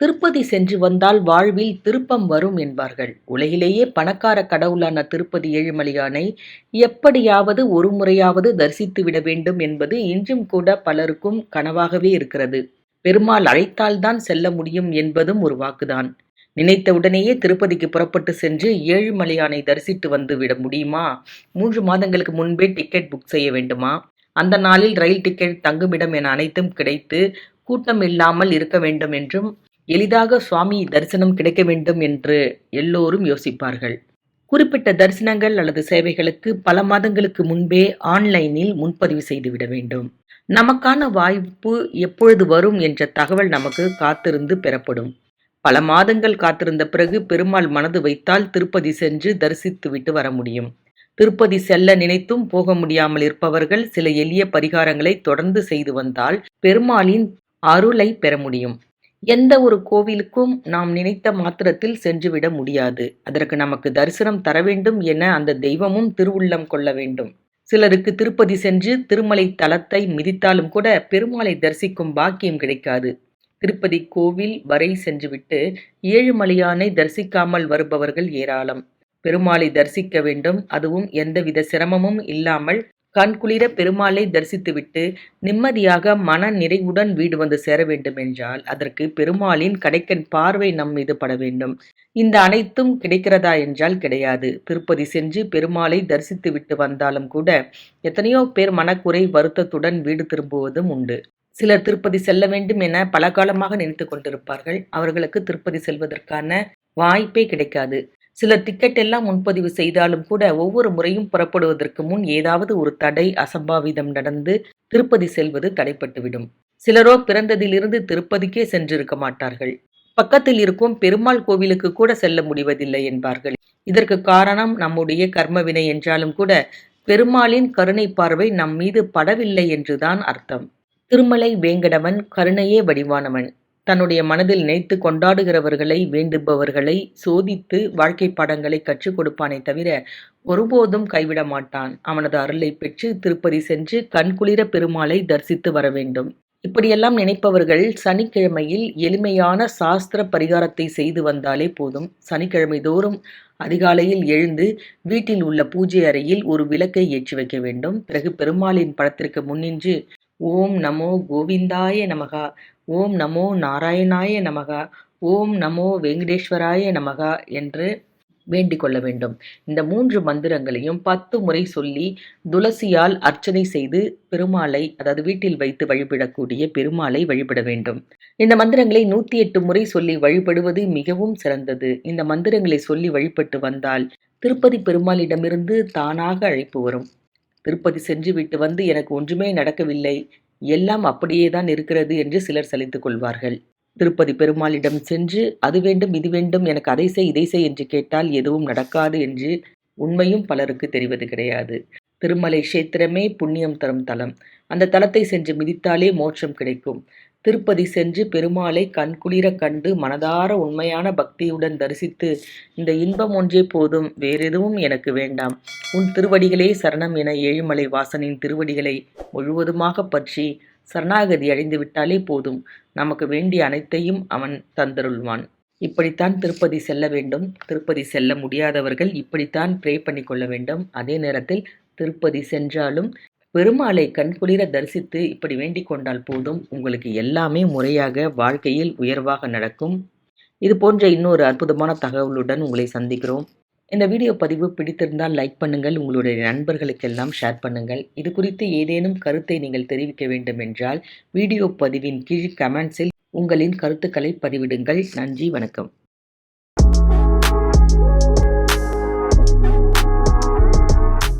திருப்பதி சென்று வந்தால் வாழ்வில் திருப்பம் வரும் என்பார்கள். உலகிலேயே பணக்கார கடவுளான திருப்பதி ஏழுமலையானை எப்படியாவது ஒரு முறையாவது தரிசித்து விட வேண்டும் என்பது இன்றும் கூட பலருக்கும் கனவாகவே இருக்கிறது. பெருமாள் அழைத்தால்தான் செல்ல முடியும் என்பதும் ஒரு வாக்குதான். நினைத்த உடனேயே திருப்பதிக்கு புறப்பட்டு சென்று ஏழுமலையானை தரிசித்து வந்து விட முடியுமா? மூன்று மாதங்களுக்கு முன்பே டிக்கெட் புக் செய்ய வேண்டுமா? அந்த நாளில் ரயில் டிக்கெட் தங்குமிடம் என அனைத்தும் கிடைத்து கூட்டம் இல்லாமல் இருக்க வேண்டும் என்றும் எளிதாக சுவாமி தரிசனம் கிடைக்க வேண்டும் என்று எல்லோரும் யோசிப்பார்கள். குறிப்பிட்ட தரிசனங்கள் அல்லது சேவைகளுக்கு பல மாதங்களுக்கு முன்பே ஆன்லைனில் முன்பதிவு செய்துவிட வேண்டும். நமக்கான வாய்ப்பு எப்பொழுது வரும் என்ற தகவல் நமக்கு காத்திருந்து பெறப்படும். பல மாதங்கள் காத்திருந்த பிறகு பெருமாள் மனது வைத்தால் திருப்பதி சென்று தரிசித்துவிட்டு வர முடியும். திருப்பதி செல்ல நினைத்தும் போக முடியாமல் இருப்பவர்கள் சில எளிய பரிகாரங்களை தொடர்ந்து செய்து வந்தால் பெருமாளின் அருளை பெற முடியும். எந்த ஒரு கோவிலுக்கும் நாம் நினைத்த மாத்திரத்தில் சென்றுவிட முடியாது. அதற்கு நமக்கு தரிசனம் தர வேண்டும் என அந்த தெய்வமும் திருவுள்ளம் கொள்ள வேண்டும். சிலருக்கு திருப்பதி சென்று திருமலை தலத்தை மிதித்தாலும் கூட பெருமாளை தரிசிக்கும் பாக்கியம் கிடைக்காது. திருப்பதி கோவில் வரை சென்றுவிட்டு ஏழுமலையானை தரிசிக்காமல் வருபவர்கள் ஏராளம். பெருமாளை தரிசிக்க வேண்டும். அதுவும் எந்தவித சிரமமும் இல்லாமல் கண்குளிர பெருமாளை தரிசித்துவிட்டு நிம்மதியாக மன நிறைவுடன் வீடு வந்து சேர வேண்டும் என்றால் அதற்கு பெருமாளின் கடைக்கன் பார்வை நம் மீது பட வேண்டும். இந்த அனைத்தும் கிடைக்கிறதா என்றால் கிடையாது. திருப்பதி சென்று பெருமாளை தரிசித்து விட்டு வந்தாலும் கூட எத்தனையோ பேர் மனக்குறை வருத்தத்துடன் வீடு திரும்புவதும் உண்டு. சிலர் திருப்பதி செல்ல வேண்டும் என பல காலமாக நினைத்து கொண்டிருப்பார்கள். அவர்களுக்கு திருப்பதி செல்வதற்கான வாய்ப்பே கிடைக்காது. சிலர் டிக்கெட் எல்லாம் முன்பதிவு செய்தாலும் கூட ஒவ்வொரு முறையும் புறப்படுவதற்கு முன் ஏதாவது ஒரு தடை அசம்பாவிதம் நடந்து திருப்பதி செல்வது தடைப்பட்டுவிடும். சிலரோ பிறந்ததிலிருந்து திருப்பதிக்கே சென்றிருக்க மாட்டார்கள். பக்கத்தில் இருக்கும் பெருமாள் கோவிலுக்கு கூட செல்ல முடிவதில்லை என்பார்கள். இதற்கு காரணம் நம்முடைய கர்மவினை என்றாலும் கூட பெருமாளின் கருணை பார்வை நம் மீது படவில்லை என்றுதான் அர்த்தம். திருமலை வேங்கடவன் கருணையே வடிவானவன். தன்னுடைய மனதில் நினைத்து கொண்டாடுகிறவர்களை வேண்டுபவர்களை சோதித்து வாழ்க்கை பாடங்களை கற்றுக் கொடுப்பானே தவிர ஒருபோதும் கைவிட மாட்டான். அவனது அருளை பெற்று திருப்பதி சென்று கண்குளிர பெருமாளை தரிசித்து வர வேண்டும். இப்படியெல்லாம் நினைப்பவர்கள் சனிக்கிழமையில் எளிமையான சாஸ்திர பரிகாரத்தை செய்து வந்தாலே போதும். சனிக்கிழமை தோறும் அதிகாலையில் எழுந்து வீட்டில் உள்ள பூஜை அறையில் ஒரு விளக்கை ஏற்றி வைக்க வேண்டும். பிறகு பெருமாளின் படத்திற்கு முன்னின்று ஓம் நமோ கோவிந்தாய நமகா. ஓம் நமோ நாராயணாய நமகா ஓம் நமோ வெங்கடேஸ்வராய நமகா என்று வேண்டிக் கொள்ள வேண்டும். இந்த மூன்று மந்திரங்களையும் பத்து முறை சொல்லி துளசியால் அர்ச்சனை செய்து பெருமாளை அதாவது வீட்டில் வைத்து வழிபடக்கூடிய பெருமாளை வழிபட வேண்டும். இந்த மந்திரங்களை நூத்தி எட்டு முறை சொல்லி வழிபடுவது மிகவும் சிறந்தது. இந்த மந்திரங்களை சொல்லி வழிபட்டு வந்தால் திருப்பதி பெருமாளிடமிருந்து தானாக அழைப்பு வரும். திருப்பதி சென்று விட்டு வந்து எனக்கு ஒன்றுமே நடக்கவில்லை. எல்லாம் அப்படியே தான் இருக்கிறது என்று சிலர் சலித்துக் கொள்வார்கள். திருப்பதி பெருமாளிடம் சென்று அது வேண்டும் இது வேண்டும் எனக்கு அதை செய் இதை செய் என்று கேட்டால் எதுவும் நடக்காது என்று உண்மையும் பலருக்கு தெரிவது கிடையாது. திருமலை கஷேத்திரமே புண்ணியம் தரும் தலம். அந்த தலத்தை சென்று மிதித்தாலே மோட்சம் கிடைக்கும். திருப்பதி சென்று பெருமாளை கண்குளிர கண்டு மனதார உண்மையான பக்தியுடன் தரிசித்து இந்த இன்பம் ஒன்றே போதும் வேறெதுவும் எனக்கு வேண்டாம். உன் திருவடிகளே சரணம் என ஏழுமலை வாசனின் திருவடிகளை முழுவதுமாக பற்றி சரணாகதி அடைந்து விட்டாலே போதும். நமக்கு வேண்டிய அனைத்தையும் அவன் தந்தருள்வான். இப்படித்தான் திருப்பதி செல்ல வேண்டும். திருப்பதி செல்ல முடியாதவர்கள் இப்படித்தான் ப்ரே பண்ணி கொள்ள வேண்டும். அதே நேரத்தில் திருப்பதி சென்றாலும் பெருமாளை கண்குளிர தரிசித்து இப்படி வேண்டிக் கொண்டால் போதும். உங்களுக்கு எல்லாமே முறையாக வாழ்க்கையில் உயர்வாக நடக்கும். இது போன்ற இன்னொரு அற்புதமான தகவலுடன் உங்களை சந்திக்கிறோம். இந்த வீடியோ பதிவு பிடித்திருந்தால் லைக் பண்ணுங்கள். உங்களுடைய நண்பர்களுக்கெல்லாம் ஷேர் பண்ணுங்கள். இது குறித்து ஏதேனும் கருத்தை நீங்கள் தெரிவிக்க வேண்டும் என்றால் வீடியோ பதிவின் கீழ் கமெண்ட்ஸில் உங்களின் கருத்துக்களை பதிவிடுங்கள். நன்றி வணக்கம்.